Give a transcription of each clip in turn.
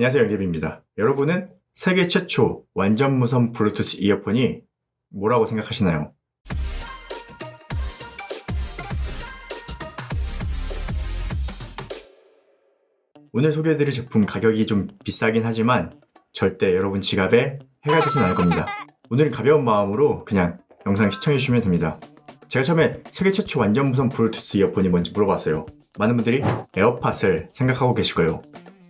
안녕하세요 영립입니다. 여러분은 세계 최초 완전 무선 블루투스 이어폰이 뭐라고 생각하시나요? 오늘 소개해드릴 제품 가격이 좀 비싸긴 하지만 절대 여러분 지갑에 해가 되진 않을 겁니다. 오늘은 가벼운 마음으로 그냥 영상 시청해주시면 됩니다. 제가 처음에 세계 최초 완전 무선 블루투스 이어폰이 뭔지 물어봤어요. 많은 분들이 에어팟을 생각하고 거예요.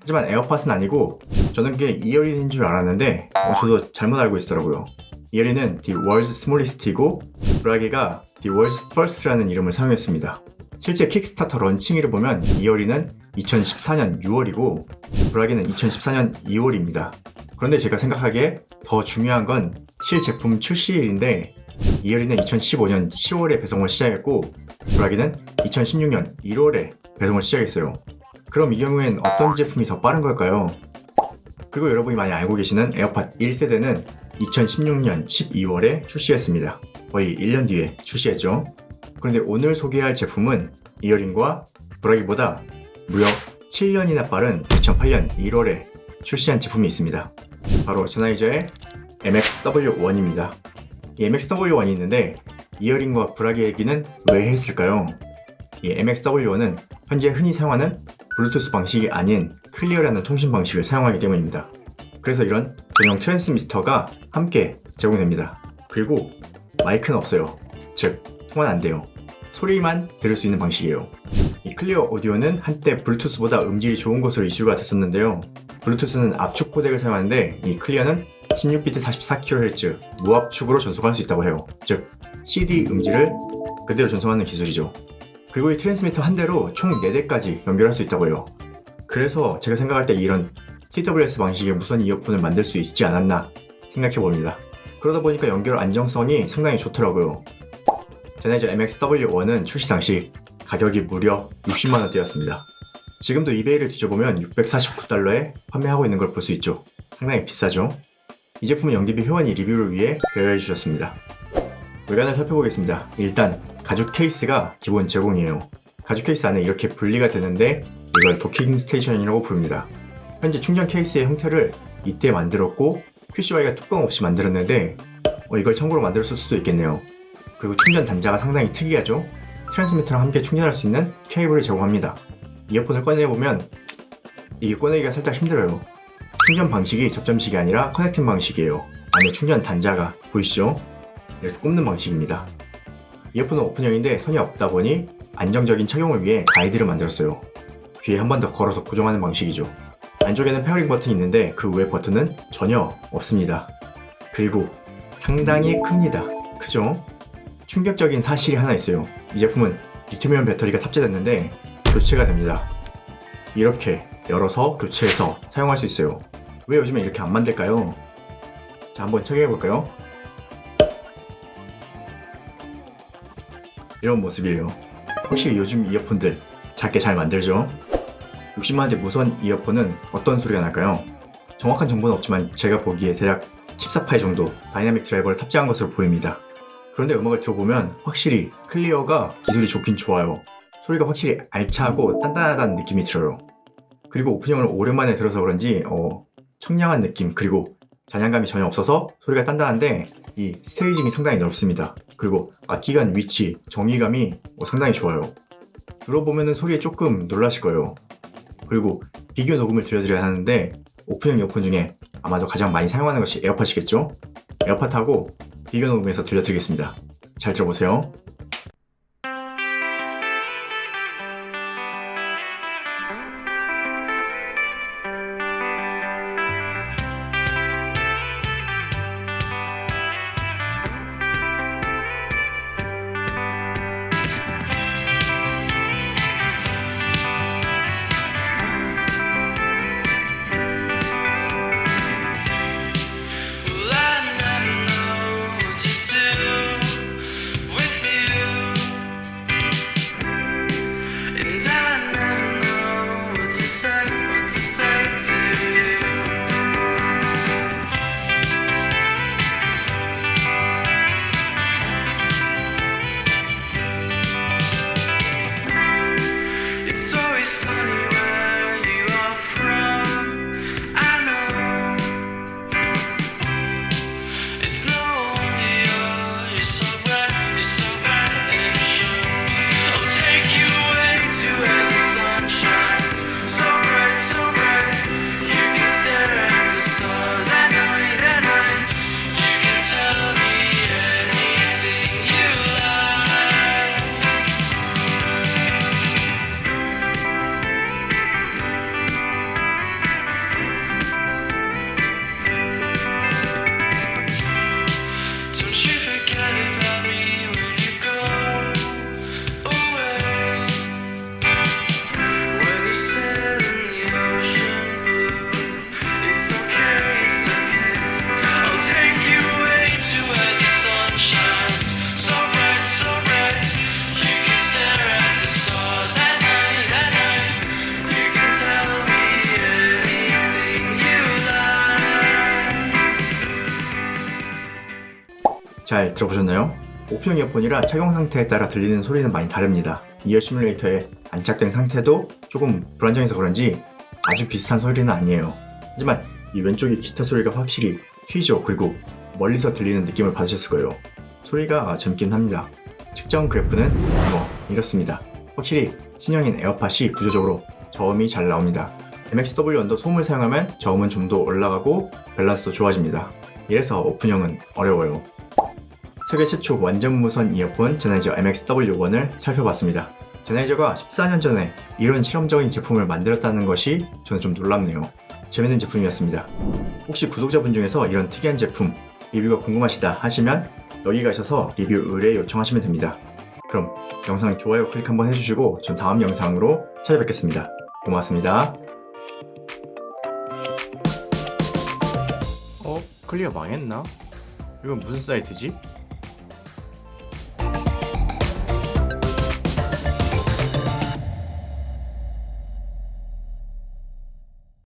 하지만 에어팟은 아니고 저는 그게 이어린인 줄 알았는데 어, 저도 잘못 알고 있더라고요. 이어린은 The World's Smallest이고 브라게가 The World's First라는 이름을 사용했습니다. 실제 킥스타터 런칭일을 보면 이어린은 2014년 6월이고 브라게는 2014년 2월입니다. 그런데 제가 생각하기에 더 중요한 건 실제품 출시일인데 이어린은 2015년 10월에 배송을 시작했고 브라기는 2016년 1월에 배송을 시작했어요. 그럼 이 경우엔 어떤 제품이 더 빠른 걸까요? 그리고 여러분이 많이 알고 계시는 에어팟 1세대는 2016년 12월에 출시했습니다. 거의 1년 뒤에 출시했죠. 그런데 오늘 소개할 제품은 이어링과 브라기보다 무려 7년이나 빠른 2008년 1월에 출시한 제품이 있습니다. 바로 제나이저의 MXW1입니다. 이 MXW1이 있는데 이어링과 브라기 얘기는 왜 했을까요? 이 MXW1은 현재 흔히 사용하는 블루투스 방식이 아닌 클리어라는 통신 방식을 사용하기 때문입니다. 그래서 이런 전용 트랜스미터가 함께 제공됩니다. 그리고 마이크는 없어요. 즉, 통화는 안 돼요. 소리만 들을 수 있는 방식이에요. 이 클리어 오디오는 한때 블루투스보다 음질이 좋은 것으로 이슈가 됐었는데요. 블루투스는 압축 코덱을 사용하는데 이 클리어는 16비트 44kHz 무압축으로 전송할 수 있다고 해요. 즉, CD 음질을 그대로 전송하는 기술이죠. 그리고 이 트랜스미터 한 대로 총 4대까지 연결할 수 있다고 해요. 그래서 제가 생각할 때 이런 TWS 방식의 무선 이어폰을 만들 수 있지 않았나 생각해 봅니다. 그러다 보니까 연결 안정성이 상당히 좋더라고요. 제네저 MXW1은 출시 당시 가격이 무려 60만원대였습니다. 지금도 이베이를 뒤져보면 649달러에 판매하고 있는 걸 볼 수 있죠. 상당히 비싸죠? 이 제품은 연기비 회원이 리뷰를 위해 배려해 주셨습니다. 외관을 살펴보겠습니다. 일단 가죽 케이스가 기본 제공이에요. 가죽 케이스 안에 이렇게 분리가 되는데 이걸 도킹 스테이션이라고 부릅니다. 현재 충전 케이스의 형태를 이때 만들었고 QCY가 뚜껑 없이 만들었는데 어, 이걸 참고로 만들었을 수도 있겠네요. 그리고 충전 단자가 상당히 특이하죠? 트랜스미터랑 함께 충전할 수 있는 케이블을 제공합니다. 이어폰을 꺼내보면 이게 꺼내기가 살짝 힘들어요. 충전 방식이 접점식이 아니라 커넥팅 방식이에요. 안에 충전 단자가 보이시죠? 이렇게 꼽는 방식입니다. 이어폰은 오픈형인데 선이 없다 보니 안정적인 착용을 위해 가이드를 만들었어요. 귀에 한 번 더 걸어서 고정하는 방식이죠. 안쪽에는 페어링 버튼이 있는데 그 외 버튼은 전혀 없습니다. 그리고 상당히 큽니다. 크죠? 충격적인 사실이 하나 있어요. 이 제품은 리튬이온 배터리가 탑재됐는데 교체가 됩니다. 이렇게 열어서 교체해서 사용할 수 있어요. 왜 요즘에 이렇게 안 만들까요? 자, 한번 착용해 볼까요? 이런 모습이에요. 확실히 요즘 이어폰들 작게 잘 만들죠? 60만원대 무선 이어폰은 어떤 소리가 날까요? 정확한 정보는 없지만 제가 보기에 대략 14파이 정도 다이나믹 드라이버를 탑재한 것으로 보입니다. 그런데 음악을 들어보면 확실히 클리어가 기술이 좋긴 좋아요. 소리가 확실히 알차고 단단하다는 느낌이 들어요. 그리고 오픈형을 오랜만에 들어서 그런지 어, 청량한 느낌 그리고 잔향감이 전혀 없어서 소리가 단단한데 이 스테이징이 상당히 넓습니다. 그리고 악기간 위치, 정의감이 어, 상당히 좋아요. 들어보면 소리에 조금 놀라실 거예요. 그리고 비교 녹음을 들려드려야 하는데 오픈형 이어폰 중에 아마도 가장 많이 사용하는 것이 에어팟이겠죠? 에어팟하고 비교 녹음해서 들려드리겠습니다. 잘 들어보세요. 잘 들어보셨나요? 오프형 이어폰이라 착용 상태에 따라 들리는 소리는 많이 다릅니다. 이어 시뮬레이터에 안착된 상태도 조금 불안정해서 그런지 아주 비슷한 소리는 아니에요. 하지만 이 왼쪽의 기타 소리가 확실히 튀죠. 그리고 멀리서 들리는 느낌을 받으셨을 거예요. 소리가 재밌긴 합니다. 측정 그래프는 뭐 이렇습니다. 확실히 신형인 에어팟이 구조적으로 저음이 잘 나옵니다. MXW 언더 소음을 사용하면 저음은 좀 더 올라가고 밸런스도 좋아집니다. 이래서 오픈형은 어려워요. 세계 최초 완전 무선 이어폰 제나이저 MXW1을 살펴봤습니다. 제나이저가 14년 전에 이런 실험적인 제품을 만들었다는 것이 저는 좀 놀랍네요. 재밌는 제품이었습니다. 혹시 구독자분 중에서 이런 특이한 제품 리뷰가 궁금하시다 하시면 여기 가셔서 리뷰 의뢰 요청하시면 됩니다. 그럼 영상 좋아요 클릭 한번 해주시고 전 다음 영상으로 찾아뵙겠습니다. 고맙습니다. 어? 클리어 망했나? 이건 무슨 사이트지?